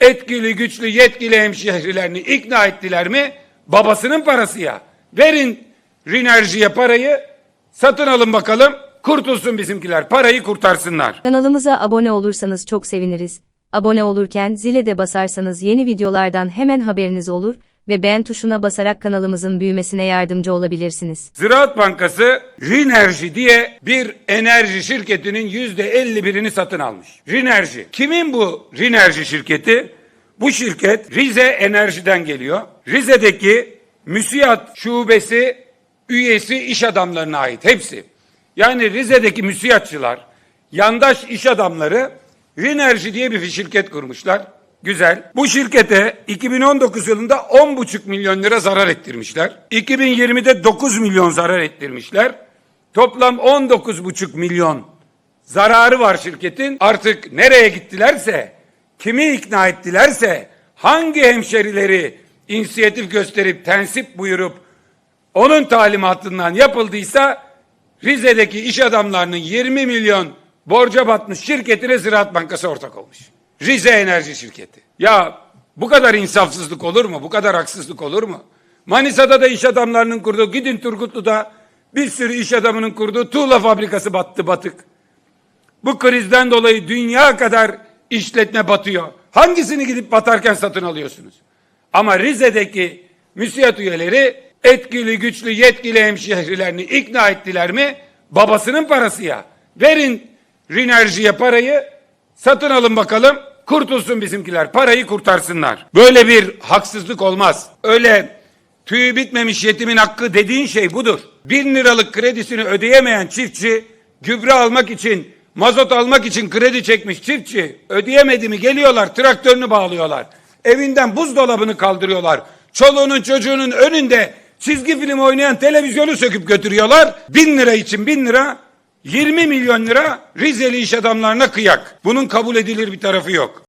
etkili, güçlü, yetkili hemşehrilerini ikna ettiler mi? Babasının parası ya. Verin Rinerji'ye parayı, satın alın bakalım, kurtulsun bizimkiler, parayı kurtarsınlar. Kanalımıza abone olursanız çok seviniriz. Abone olurken zile de basarsanız yeni videolardan hemen haberiniz olur ve beğen tuşuna basarak kanalımızın büyümesine yardımcı olabilirsiniz. Ziraat Bankası Rinerji diye bir enerji şirketinin yüzde 51'ini satın almış. Rinerji. Kimin bu Rinerji şirketi? Bu şirket Rize Enerji'den geliyor. Rize'deki müsiyat şubesi üyesi iş adamlarına ait hepsi. Yani Rize'deki müsiyatçılar, yandaş iş adamları Rinerji diye bir şirket kurmuşlar. Güzel. Bu şirkete 2019 yılında 10,5 milyon lira zarar ettirmişler. 2020'de 9 milyon zarar ettirmişler. Toplam 19,5 milyon zararı var şirketin. Artık nereye gittilerse, kimi ikna ettilerse, hangi hemşerileri inisiyatif gösterip tensip buyurup onun talimatından yapıldıysa Rize'deki iş adamlarının 20 milyon borca batmış şirketine Ziraat Bankası ortak olmuş. Rize Enerji Şirketi. Ya bu kadar insafsızlık olur mu? Bu kadar haksızlık olur mu? Manisa'da da iş adamlarının kurduğu, gidin Turgutlu'da bir sürü iş adamının kurduğu tuğla fabrikası battı batık. Bu krizden dolayı dünya kadar işletme batıyor. Hangisini gidip batarken satın alıyorsunuz? Ama Rize'deki müsiyat üyeleri etkili, güçlü, yetkili hemşehrilerini ikna ettiler mi? Babasının parası ya. Verin Rinerji'ye parayı, satın alın bakalım, kurtulsun bizimkiler, parayı kurtarsınlar. Böyle bir haksızlık olmaz. Öyle tüyü bitmemiş yetimin hakkı dediğin şey budur. Bin liralık kredisini ödeyemeyen çiftçi, gübre almak için, mazot almak için kredi çekmiş çiftçi, ödeyemedi mi geliyorlar, traktörünü bağlıyorlar. Evinden buzdolabını kaldırıyorlar. Çoluğunun çocuğunun önünde çizgi film oynayan televizyonu söküp götürüyorlar. Bin lira için bin lira, 20 milyon lira Rizeli iş adamlarına kıyak. Bunun kabul edilir bir tarafı yok.